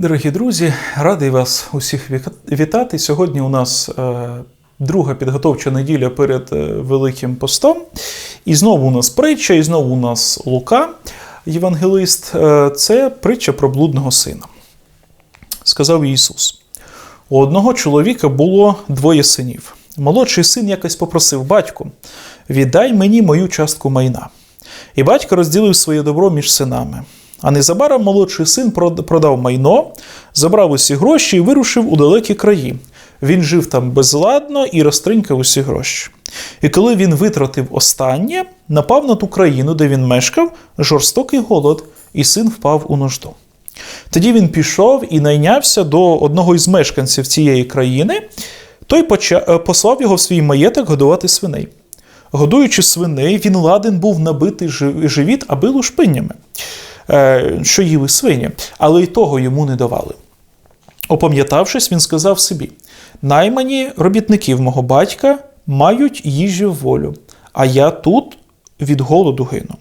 Дорогі друзі, радий вас усіх вітати. Сьогодні у нас е, друга підготовча неділя перед е, Великим постом. І знову у нас притча, і знову у нас Лука, євангелист. Е, це притча про блудного сина. Сказав Ісус: у одного чоловіка було двоє синів. Молодший син якось попросив батьку: віддай мені мою частку майна. І батько розділив своє добро між синами. А незабаром молодший син продав майно, забрав усі гроші і вирушив у далекі краї. Він жив там безладно і розтринькав усі гроші. І коли він витратив останнє, напав на ту країну, де він мешкав, жорстокий голод, і син впав у нужду. Тоді він пішов і найнявся до одного із мешканців цієї країни. Той е, послав його в свій маєток годувати свиней. Годуючи свиней, він ладен був набити живіт, аби лушпиннями, що їли свині, але й того йому не давали. Опам'ятавшись, він сказав собі: наймані робітників мого батька мають їжі в волю, а я тут від голоду гину.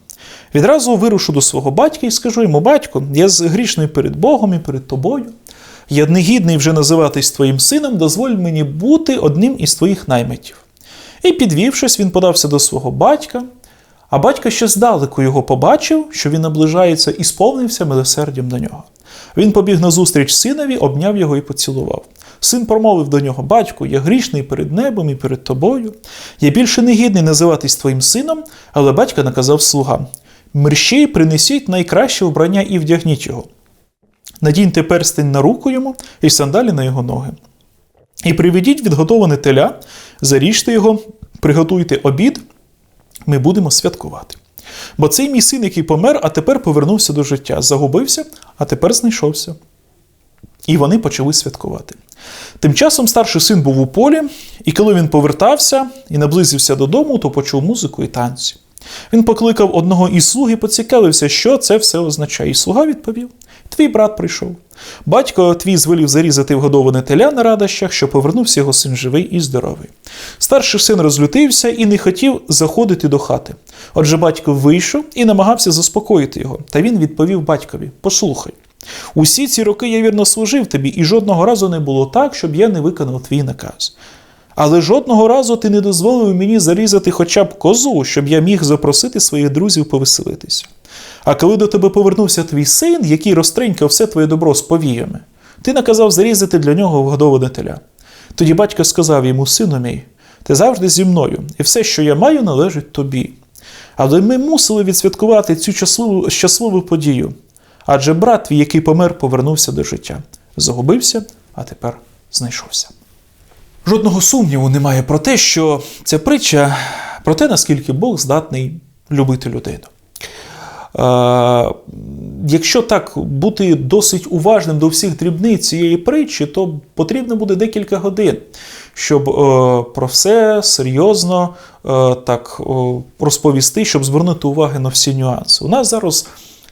Відразу вирушу до свого батька і скажу йому: батько, я з- грішний перед Богом і перед тобою. Я негідний вже називатись твоїм сином, дозволь мені бути одним із твоїх наймитів. І підвівшись, він подався до свого батька, а батько ще здалеку його побачив, що він наближається, і сповнився милосердям до нього. Він побіг назустріч синові, обняв його і поцілував. Син промовив до нього: Батьку, я грішний перед небом і перед тобою. Я більше не гідний називатись твоїм сином, але батько наказав слугам: мерщій принесіть найкраще вбрання і вдягніть його. Надіньте перстень на руку йому і сандалі на його ноги. І приведіть відготоване теля, заріжте його, приготуйте обід, ми будемо святкувати. Бо цей мій син, який помер, а тепер повернувся до життя, загубився, а тепер знайшовся. І вони почали святкувати. Тим часом старший син був у полі, і коли він повертався і наблизився додому, то почув музику і танці. Він покликав одного із слуг і поцікавився, що це все означає. І слуга відповів: Твій брат прийшов. Батько твій звелів зарізати вгодоване теля на радощах, що повернувся його син живий і здоровий. Старший син розлютився і не хотів заходити до хати. Отже, батько вийшов і намагався заспокоїти його. Та він відповів батькові: Послухай. Усі ці роки я вірно служив тобі, і жодного разу не було так, щоб я не виконав твій наказ. Але жодного разу ти не дозволив мені зарізати хоча б козу, щоб я міг запросити своїх друзів повеселитися. А коли до тебе повернувся твій син, який розтринькав все твоє добро з повіями, ти наказав зарізати для нього вгодоване теля. Тоді батько сказав йому, сину мій, ти завжди зі мною, і все, що я маю, належить тобі. Але ми мусили відсвяткувати цю щасливу, щасливу подію. Адже брат твій, який помер, повернувся до життя. Загубився, а тепер знайшовся. Жодного сумніву немає про те, що ця притча про те, наскільки Бог здатний любити людину. Е, якщо так бути досить уважним до всіх дрібниць цієї притчі, то потрібно буде декілька годин, щоб е, про все серйозно е, так розповісти, щоб звернути увагу на всі нюанси. У нас зараз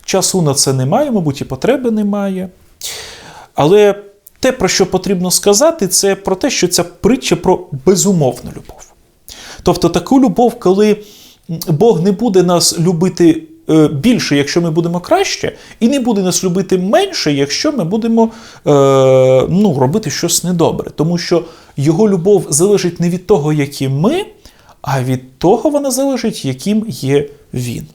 часу на це немає, мабуть, і потреби немає. Але те, про що потрібно сказати, це про те, що ця притча про безумовну любов. Тобто таку любов, коли Бог не буде нас любити більше, якщо ми будемо краще, і не буде нас любити менше, якщо ми будемо е, ну, робити щось недобре. Тому що його любов залежить не від того, які ми, а від того вона залежить, яким є він.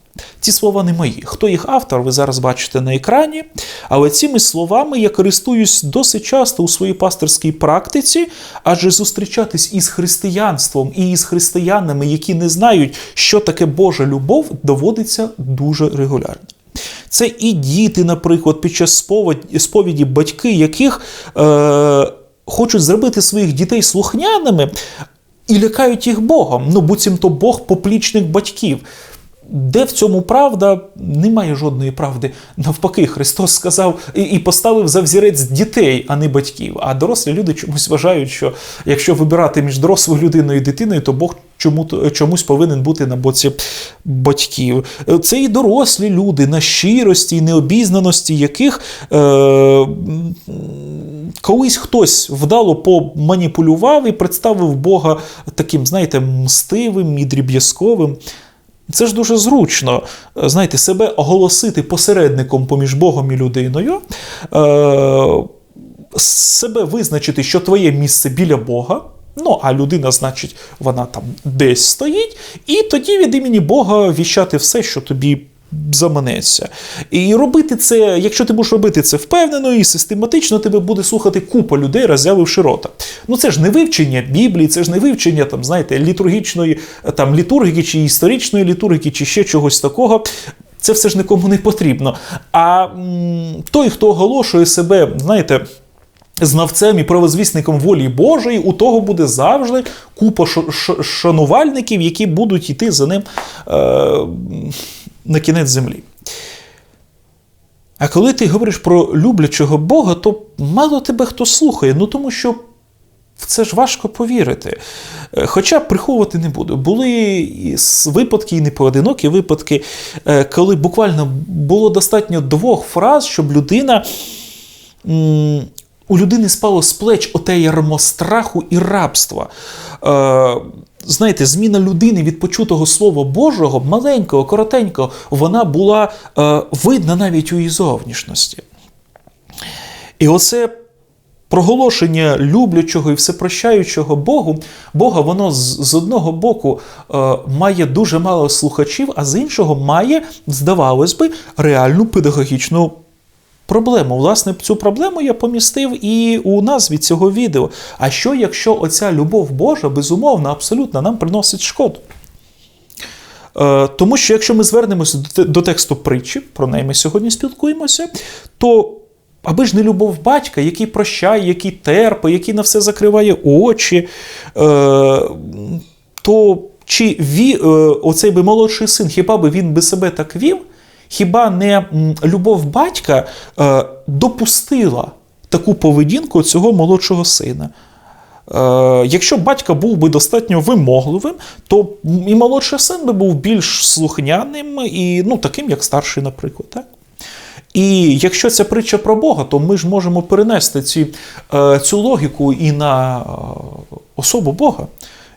Ці слова не мої. Хто їх автор, ви зараз бачите на екрані. Але цими словами я користуюсь досить часто у своїй пасторській практиці, адже зустрічатись із християнством і із християнами, які не знають, що таке Божа любов, доводиться дуже регулярно. Це і діти, наприклад, під час сповіді, батьки, яких е, хочуть зробити своїх дітей слухняними і лякають їх Богом. Ну, буцімто Бог поплічник батьків. Де в цьому правда? Немає жодної правди. Навпаки, Христос сказав і, і поставив за взірець дітей, а не батьків. А дорослі люди чомусь вважають, що якщо вибирати між дорослою людиною і дитиною, то Бог чому, чомусь повинен бути на боці батьків. Це і дорослі люди, на щирості і необізнаності, яких е, колись хтось вдало поманіпулював і представив Бога таким, знаєте, мстивим і дріб'язковим. Це ж дуже зручно, е, знаєте, себе оголосити посередником поміж Богом і людиною, е, себе визначити, що твоє місце біля Бога. Ну, а людина, значить, вона там десь стоїть, і тоді від імені Бога віщати все, що тобі заманеться. І робити це, якщо ти будеш робити це впевнено і систематично, тебе буде слухати купа людей, роззявивши рота. Ну це ж не вивчення Біблії, це ж не вивчення там, знаєте, літургічної там літургії чи історичної літургії, чи ще чогось такого. Це все ж нікому не потрібно. А м, той, хто оголошує себе, знаєте. Знавцем і правозвісником волі Божої, у того буде завжди купа шанувальників, які будуть йти за ним е, на кінець землі. А коли ти говориш про люблячого Бога, то мало тебе хто слухає, ну тому що в це ж важко повірити. Е, хоча приховувати не буду. Були випадки, і не поодинокі випадки, е, коли буквально було достатньо двох фраз, щоб людина у людини спало з плеч оте ярмо страху і рабства. Е, Знаєте, зміна людини від почутого слова Божого, маленького, коротенького, вона була е, видна навіть у її зовнішності. І оце проголошення люблячого і всепрощаючого Богу, Бога, воно з, з одного боку е, має дуже мало слухачів, а з іншого має, здавалось би, реальну педагогічну проблему. Власне, цю проблему я помістив і у назві цього відео. А що, якщо оця любов Божа, безумовно, абсолютно нам приносить шкоду? Е, тому що якщо ми звернемося до тексту притчі, про неї ми сьогодні спілкуємося, то аби ж не любов батька, який прощає, який терпе, який на все закриває очі, е, то чи ві, е, оцей би молодший син, хіба би він би себе так вів? Хіба не любов батька е, допустила таку поведінку цього молодшого сина? Е, якщо батько був би достатньо вимогливим, то і молодший син би був більш слухняним і ну, таким, як старший, наприклад. Так? І якщо це притча про Бога, то ми ж можемо перенести ці, е, цю логіку і на особу Бога.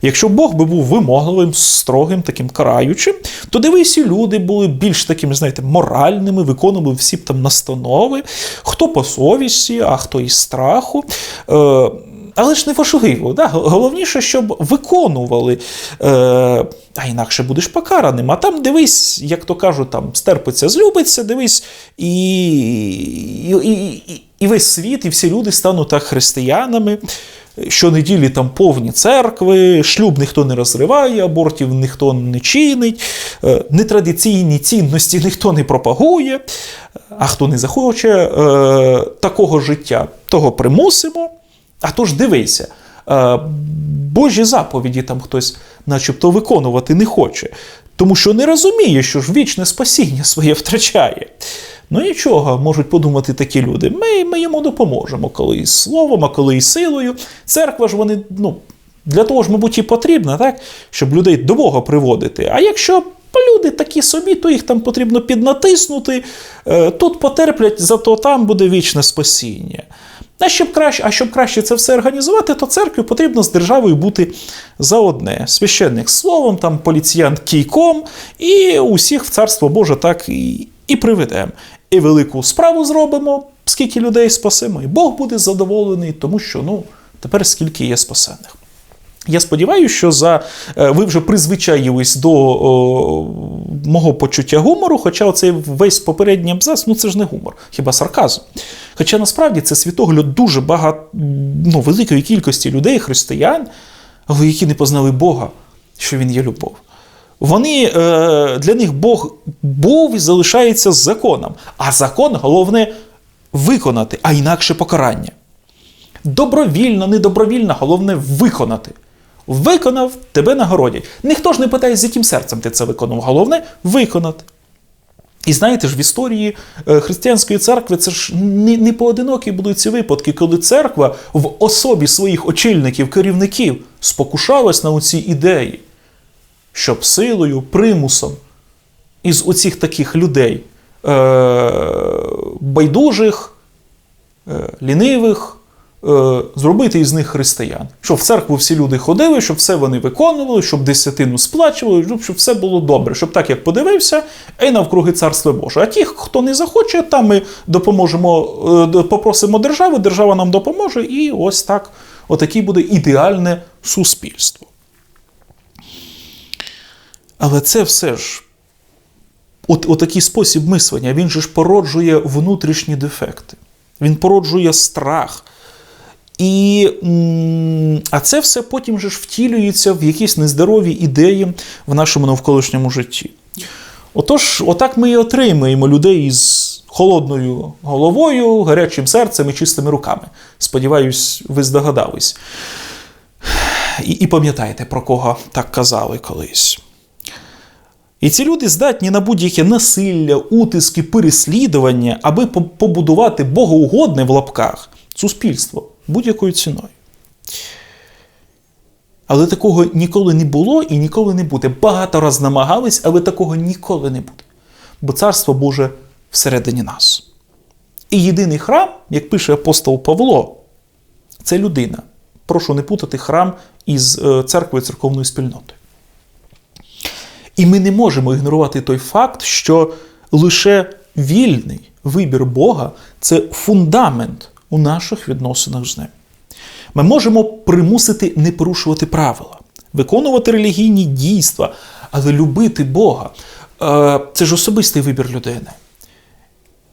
Якщо Бог би був вимогливим, строгим, таким караючим, то дивись, і люди були більш такими, знаєте, моральними, виконували всі б там настанови, хто по совісті, а хто із страху. Е, але ж не важливо. Да? Головніше, щоб виконували, Е, а інакше будеш покараним. А там дивись, як то кажуть, там стерпиться, злюбиться, дивись, і, і, і, і весь світ, і всі люди стануть так християнами. Щонеділі там повні церкви, шлюб ніхто не розриває, абортів ніхто не чинить, е, нетрадиційні цінності ніхто не пропагує, а хто не захоче е, такого життя, того примусимо. А тож дивися, е, Божі заповіді там хтось начебто виконувати не хоче, тому що не розуміє, що ж вічне спасіння своє втрачає. Ну нічого, можуть подумати такі люди. Ми ми йому допоможемо, коли і словом, а коли і силою. Церква ж вони, ну, для того ж, мабуть, і потрібна, так? щоб людей до Бога приводити. А якщо люди такі собі, то їх там потрібно піднатиснути, е, тут потерплять, зато там буде вічне спасіння. А щоб краще а щоб краще це все організувати, то церкві потрібно з державою бути за одне. Священник словом, там поліціянт кійком, і усіх в царство Боже так і і приведемо. І велику справу зробимо, скільки людей спасемо, і Бог буде задоволений, тому що ну, тепер скільки є спасених. Я сподіваюся, що за е, ви вже призвичаїлись до о, мого почуття гумору, хоча оцей весь попередній абзац, ну це ж не гумор, хіба сарказм. Хоча насправді це світогляд дуже багато ну, великої кількості людей, християн, які не познали Бога, що Він є любов. Вони е, для них Бог був і залишається законом. А закон головне виконати, а інакше покарання. Добровільно, недобровільно, головне виконати. Виконав, тебе нагородять. Ніхто ж не питає, з яким серцем ти це виконав. Головне виконати. І знаєте ж, в історії е, християнської церкви це ж не, не поодинокі будуть ці випадки, коли церква в особі своїх очільників, керівників спокушалась на оці ідеї щоб силою, примусом із оцих таких людей е, байдужих, е, лінивих, е, зробити із них християн. Щоб в церкву всі люди ходили, щоб все вони виконували, щоб десятину сплачували, щоб, все було добре, щоб так як подивився, і навкруги царства Боже. А ті, хто не захоче, там ми допоможемо, попросимо державу, держава нам допоможе, і ось так, отакий буде ідеальне суспільство. Але це все ж. От, от спосіб мислення, він же ж породжує внутрішні дефекти, він породжує страх. І, А це все потім же ж втілюється в якісь нездорові ідеї в нашому навколишньому житті. Отож, отак ми і отримуємо людей із холодною головою, гарячим серцем і чистими руками. Сподіваюсь, ви здогадались. І, І пам'ятаєте, про кого так казали колись. І ці люди здатні на будь-яке насилля, утиски, переслідування, аби побудувати богоугодне в лапках суспільство будь-якою ціною. Але такого ніколи не було і ніколи не буде. Багато раз намагались, але такого ніколи не буде. Бо царство Боже всередині нас. І єдиний храм, як пише апостол Павло, це людина. Прошу не путати храм із е, церквою церковною спільнотою. І ми не можемо ігнорувати той факт, що лише вільний вибір Бога це фундамент у наших відносинах з ним. Ми можемо примусити не порушувати правила, виконувати релігійні дійства, але любити Бога е, це ж особистий вибір людини.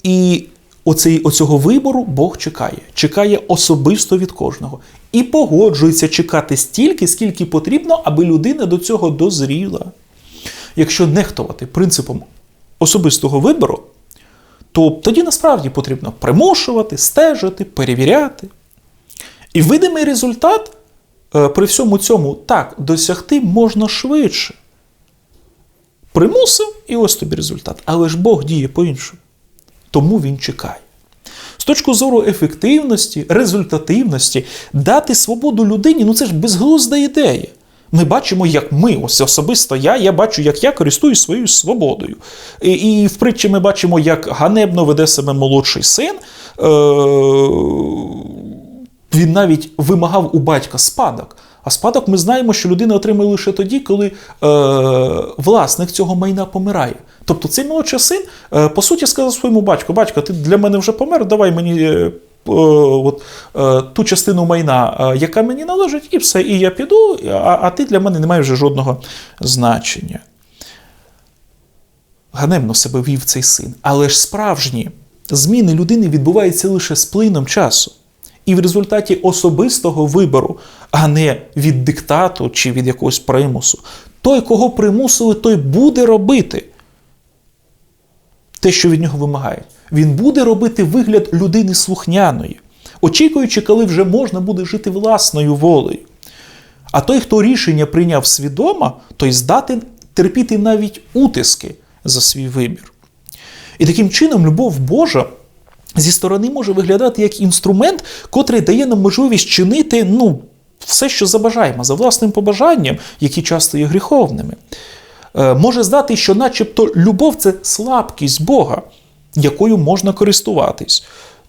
І оцей, оцього вибору Бог чекає, чекає особисто від кожного. І погоджується чекати стільки, скільки потрібно, аби людина до цього дозріла. Якщо нехтувати принципом особистого вибору, то тоді насправді потрібно примушувати, стежити, перевіряти. І видимий результат е, при всьому цьому так досягти можна швидше. Примусив і ось тобі результат. Але ж Бог діє по-іншому. Тому він чекає. З точки зору ефективності, результативності, дати свободу людині ну це ж безглузда ідея. Ми бачимо, як ми, ось особисто я, я бачу, як я користуюсь своєю свободою. І, і в притчі ми бачимо, як ганебно веде себе молодший син. Е, Він навіть вимагав у батька спадок. А спадок ми знаємо, що людина отримує лише тоді, коли е, власник цього майна помирає. Тобто цей молодший син, е, по суті, сказав своєму батьку: батько, ти для мене вже помер, давай мені е, от, е, ту частину майна, е, яка мені належить, і все, і я піду, а, а ти для мене не маєш вже жодного значення. Ганебно себе вів цей син. Але ж справжні зміни людини відбуваються лише з плином часу. І в результаті особистого вибору, а не від диктату чи від якогось примусу. Той, кого примусили, той буде робити те, що від нього вимагають він буде робити вигляд людини слухняної, очікуючи, коли вже можна буде жити власною волею. А той, хто рішення прийняв свідомо, той здатен терпіти навіть утиски за свій вибір. І таким чином, любов Божа зі сторони може виглядати як інструмент, котрий дає нам можливість чинити ну, все, що забажаємо, за власним побажанням, які часто є гріховними. Е, може здати, що начебто любов це слабкість Бога якою можна користуватись.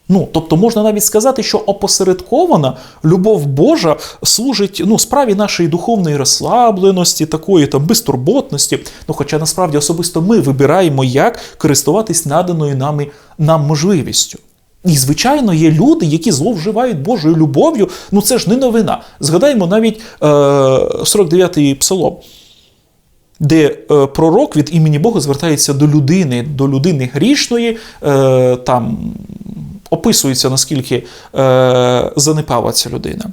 Ну, Тобто можна навіть сказати, що опосередкована любов Божа служить ну, справі нашої духовної розслабленості, такої там безтурботності. Ну, Хоча насправді особисто ми вибираємо, як користуватись наданою нами нам можливістю. І, звичайно, є люди, які зловживають Божою любов'ю. Ну це ж не новина. Згадаємо навіть е, 49-й псалом де е, пророк від імені Бога звертається до людини, до людини грішної, е, там описується, наскільки е, занепала ця людина.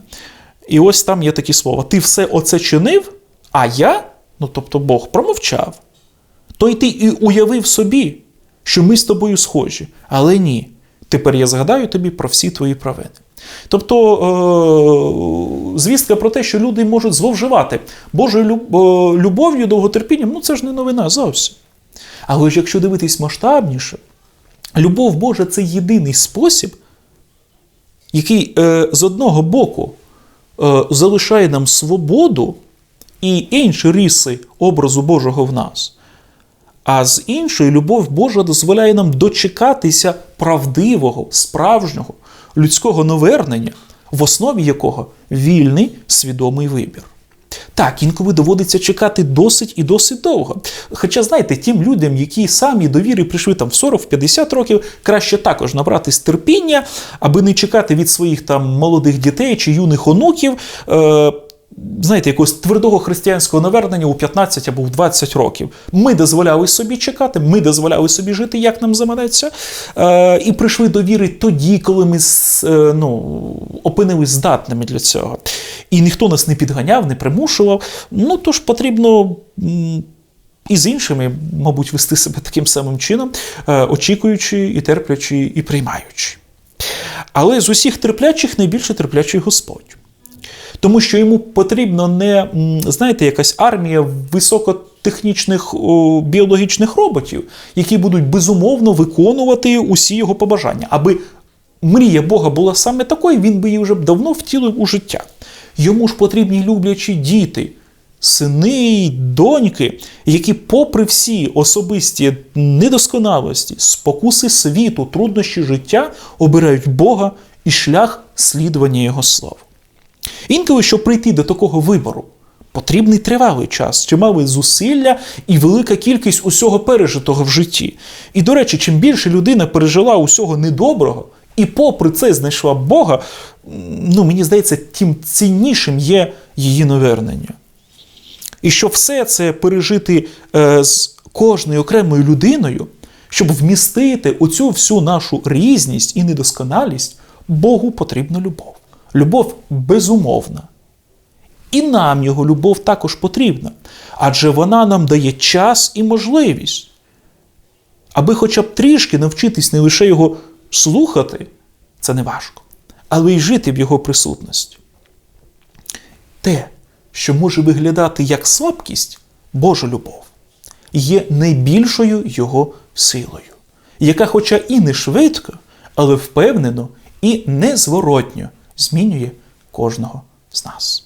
І ось там є такі слова: Ти все оце чинив, а я, ну тобто Бог, промовчав. То й ти і уявив собі, що ми з тобою схожі. Але ні. Тепер я згадаю тобі про всі твої провини. Тобто е, звістка про те, що люди можуть зловживати Божою е, любов'ю, довготерпінням, ну це ж не новина зовсім. Але ж якщо дивитись масштабніше, любов Божа це єдиний спосіб, який е, з одного боку залишає нам свободу і інші риси образу Божого в нас. А з іншої, любов Божа дозволяє нам дочекатися правдивого, справжнього людського новернення, в основі якого вільний свідомий вибір. Так, інколи доводиться чекати досить і досить довго. Хоча, знаєте, тим людям, які самі до віри прийшли там в 40-50 років, краще також набратись терпіння, аби не чекати від своїх там молодих дітей чи юних онуків. Е- Знаєте, якогось твердого християнського навернення у 15 або в 20 років. Ми дозволяли собі чекати, ми дозволяли собі жити, як нам заманеться, е, і прийшли до віри тоді, коли ми е, ну, опинились здатними для цього. І ніхто нас не підганяв, не примушував. Ну тож потрібно. І з іншими, мабуть, вести себе таким самим чином, е, очікуючи і терплячи, і приймаючи. Але з усіх терплячих найбільше терплячий Господь. Тому що йому потрібно не, знаєте, якась армія високотехнічних о, біологічних роботів, які будуть безумовно виконувати усі його побажання. Аби мрія Бога була саме такою, він би її вже давно втілив у життя. Йому ж потрібні люблячі діти, сини й доньки, які, попри всі особисті недосконалості, спокуси світу, труднощі життя, обирають Бога і шлях слідування Його слова. Інколи, щоб прийти до такого вибору, потрібний тривалий час, чимали зусилля і велика кількість усього пережитого в житті. І, до речі, чим більше людина пережила усього недоброго, і попри це знайшла Бога, ну, мені здається, тим ціннішим є її навернення. І щоб все це пережити е, з кожною окремою людиною, щоб вмістити оцю всю нашу різність і недосконалість, Богу потрібна любов. Любов безумовна. І нам його любов також потрібна, адже вона нам дає час і можливість, аби хоча б трішки навчитись не лише його слухати, це не важко, але й жити в його присутності. Те, що може виглядати як слабкість, Божа любов, є найбільшою його силою, яка, хоча і не швидко, але впевнено і незворотньо змінює кожного з нас.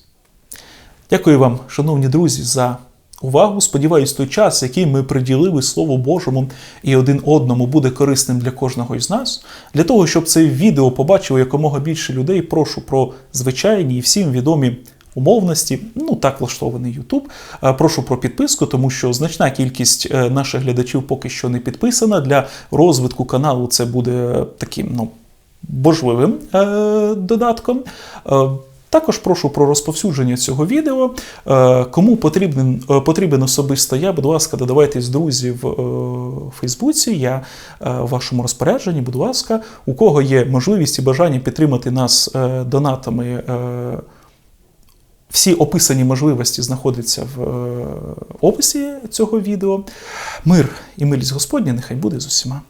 Дякую вам, шановні друзі, за увагу. Сподіваюсь, той час, який ми приділили Слову Божому і один одному, буде корисним для кожного із нас. Для того, щоб це відео побачило якомога більше людей, прошу про звичайні і всім відомі умовності. Ну, так влаштований. Е, Прошу про підписку, тому що значна кількість е, наших глядачів поки що не підписана. Для розвитку каналу це буде таким, ну важливим е, додатком. Е, також прошу про розповсюдження цього відео. Е, Кому потрібен, потрібен особисто я, будь ласка, додавайтесь друзі в Фейсбуці. Я в вашому розпорядженні, будь ласка, у кого є можливість і бажання підтримати нас донатами. Всі описані можливості знаходяться в описі цього відео. Мир і милість Господня нехай буде з усіма.